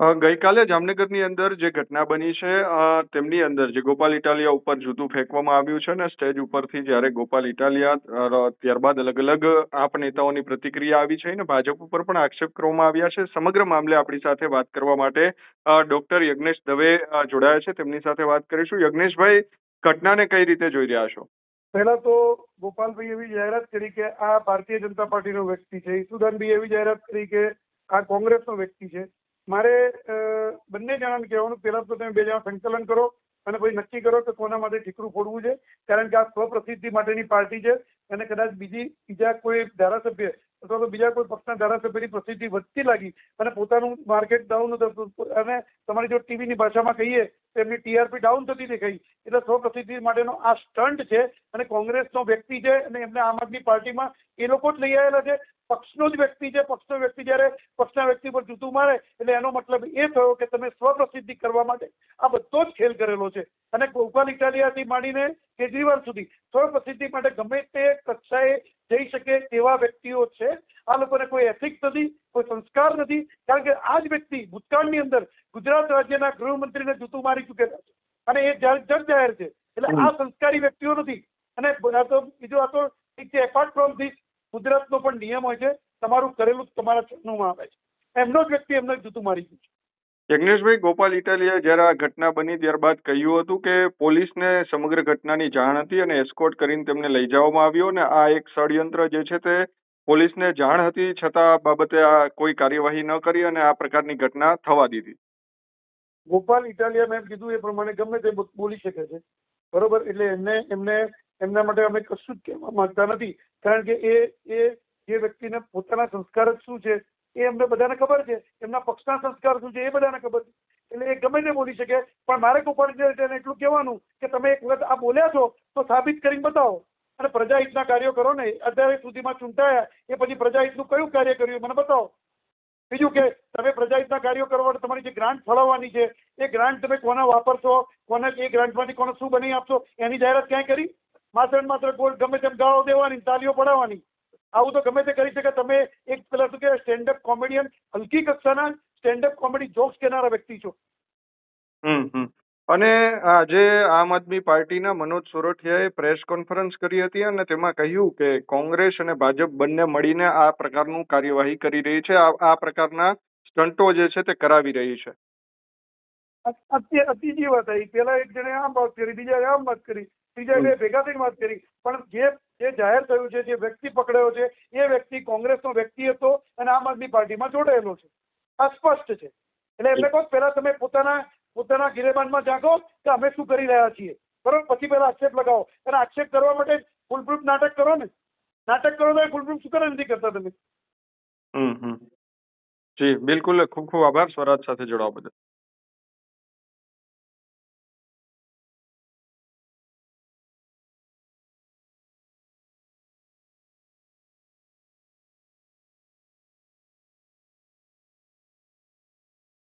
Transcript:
ગઈકાલે જામનગરની અંદર જે ઘટના બની છે તેમની અંદર જે ગોપાલ ઇટાલિયા ઉપર જૂતું ફેંકવામાં આવ્યું છે ને સ્ટેજ ઉપરથી જ્યારે ગોપાલ ઇટાલિયા ત્યારબાદ અલગ અલગ આપ નેતાઓની પ્રતિક્રિયા આવી છે ને ભાજપ ઉપર પણ આક્ષેપ કરવામાં આવ્યા છે. સમગ્ર મામલે આપણી સાથે વાત કરવા માટે ડોક્ટર યજ્ઞેશ દવે જોડાયા છે. તેમની સાથે વાત કરીશું. યજ્ઞેશભાઈ, ઘટનાને કઈ રીતે જોઈ રહ્યા છો? પહેલા તો ગોપાલભાઈ એવી જાહેરાત કરી કે આ ભારતીય જનતા પાર્ટીનો વ્યક્તિ છે. ઈસુદાનભાઈ એવી જાહેરાત કરી કે આ કોંગ્રેસનો વ્યક્તિ છે. મારે બંને જણાને કહેવાનું, પહેલા તો તમે બે જણા સંકલન કરો અને પછી નક્કી કરો કે કોના માટે ઠીકરું ફોડવું છે. કારણ કે આ સ્વપ્રસિદ્ધિ માટેની પાર્ટી છે અને કદાચ બીજી, બીજા કોઈ ધારાસભ્ય અથવા તો બીજા કોઈ પક્ષના ધારાસભ્યની પ્રસિદ્ધિ વધતી લાગી અને પોતાનું માર્કેટ ડાઉન અને તમારી જો ટીવીની ભાષામાં કહીએ, તો એમની ટીઆરપી ડાઉન થતી દેખાઈ. એટલે સ્વપ્રસિદ્ધિ માટેનો આ સ્ટન્ટ છે અને કોંગ્રેસનો વ્યક્તિ છે અને એમને આમ આદમી પાર્ટીમાં એ લોકો જ લઈ આવેલા છે. પક્ષનો જ વ્યક્તિ છે. પક્ષનો વ્યક્તિ જ્યારે પક્ષના વ્યક્તિ પર જૂતું મારે, એટલે એનો મતલબ એ થયો કે તમે સ્વપ્રસિદ્ધિ કરવા માટે આ બધો જ ખેલ કરેલો છે. અને ગોપાલ ઇટાલિયાથી માંડીને કેજરીવાલ સુધી સ્વપ્રસિદ્ધિ માટે ગમે તે કક્ષાએ જઈ શકે તેવા વ્યક્તિઓ છે. આ લોકોને કોઈ એથિક્સ નથી, કોઈ સંસ્કાર નથી, કારણ કે આ જ વ્યક્તિ ભૂતકાળની અંદર ગુજરાત રાજ્યના ગૃહમંત્રીને જૂતું મારી ચૂકેલા છે. અને એ જજ જાહેર છે. એટલે આ સંસ્કારી વ્યક્તિઓ નથી. અને તો બીજું આ તો ઠીક છે એપાર્ટ ફ્રોમ ધીસ ગુજરાતનો પણ નિયમ હોય છે, તમારું કરેલું તમારા ચરણોમાં આવે છે. એમનો જ વ્યક્તિ એમને જૂતું મારી ગયું છે. યજ્ઞેશભાઈ ગોપાલ ઇટાલિયા જ્યારે આ ઘટના બની ત્યારબાદ કહ્યું હતું કે પોલીસને સમગ્ર ઘટનાની જાણ હતી અને એસ્કોર્ટ કરીને તેમને લઈ જવામાં આવ્યો અને આ એક ષડયંત્ર જે છે તે પોલીસને જાણ હતી, છતાં બાબતે આ કોઈ કાર્યવાહી ન કરી અને આ પ્રકારની ઘટના થવા દીધી. ગોપાલ ઇટાલિયા મેં કીધું એ પ્રમાણે ગમે તે બોલી શકે છે. બરોબર? એટલે એમને એમને, એમના માટે અમે કશું જ કહેવા માંગતા નથી. કારણ કે એ એ જે વ્યક્તિને પોતાના સંસ્કાર જ શું છે? એ અમને બધાને ખબર છે. એમના પક્ષના સંસ્કાર શું છે એ બધાને ખબર છે. એટલે એ ગમે તે બોલી શકે, પણ મારે ગોપાલ ઇટાલિયાને એટલું કહેવાનું કે તમે એક વખત આ બોલ્યા છો તો સાબિત કરીને બતાવો. અને પ્રજાહિતના કાર્યો કરો ને, અત્યારે સુધીમાં ચૂંટાયા, એ પછી પ્રજાહિતનું કયું કાર્ય કર્યું મને બતાવો. બીજું કે, તમે પ્રજાહિતના કાર્યો કરવા માટે તમારી જે ગ્રાન્ટ ફળવવાની છે, એ ગ્રાન્ટ તમે કોના વાપરશો, કોને એ ગ્રાન્ટમાંથી કોને શું બની આપશો, એની જાહેરાત ક્યાંય કરી? માત્ર ને માત્ર ગોળ ગમે તેમ ગાળો દેવાની તાલીઓ પડાવવાની. આવું તો ગમે તે કરી શકે. તમે એક પેલા શું કે સ્ટેન્ડઅપ કોમેડિયન હલકી કક્ષાના સ્ટેન્ડઅપ કોમેડી જોક્સ કહેનારા વ્યક્તિ છો. અને આજે આમ આદમી પાર્ટીના મનોજ સોરઠિયાએ પ્રેસ કોન્ફરન્સ કરી હતી અને તેમાં કહ્યું કે કોંગ્રેસ અને ભાજપ બંને મળીને આ પ્રકારનું કાર્યવાહી કરી રહી છે. આ પ્રકારના સ્ટન્ટો જે છે તે કરાવી રહી છે. અત્યારે અતિજી વાત આવી પેલા એક જણે આમ વાત કરી બીજા આમ વાત કરી. ત્રીજા બે ભેગા થઈને વાત કરી. પણ જે જે જાહેર થયું છે, જે વ્યક્તિ પકડાયો છે, એ વ્યક્તિ કોંગ્રેસનો વ્યક્તિ હતો અને આમ આદમી પાર્ટીમાં જોડાયેલો છે. આ સ્પષ્ટ છે. એટલે એમને કહો પહેલા તમે પોતાના પોતાના ગિરેબાનમાં જાગો કે અમે શું કરી રહ્યા છીએ. બરોબર? પછી પહેલા આક્ષેપ લગાવો. અને આક્ષેપ કરવા માટે ફૂલપ્રૂફ નાટક કરો ને. નાટક કરો તો ફૂલપ્રૂફ શું કરે નથી કરતા તમે? જી, બિલકુલ. ખૂબ ખૂબ આભાર સ્વરાજ સાથે જોડાવા બદલ.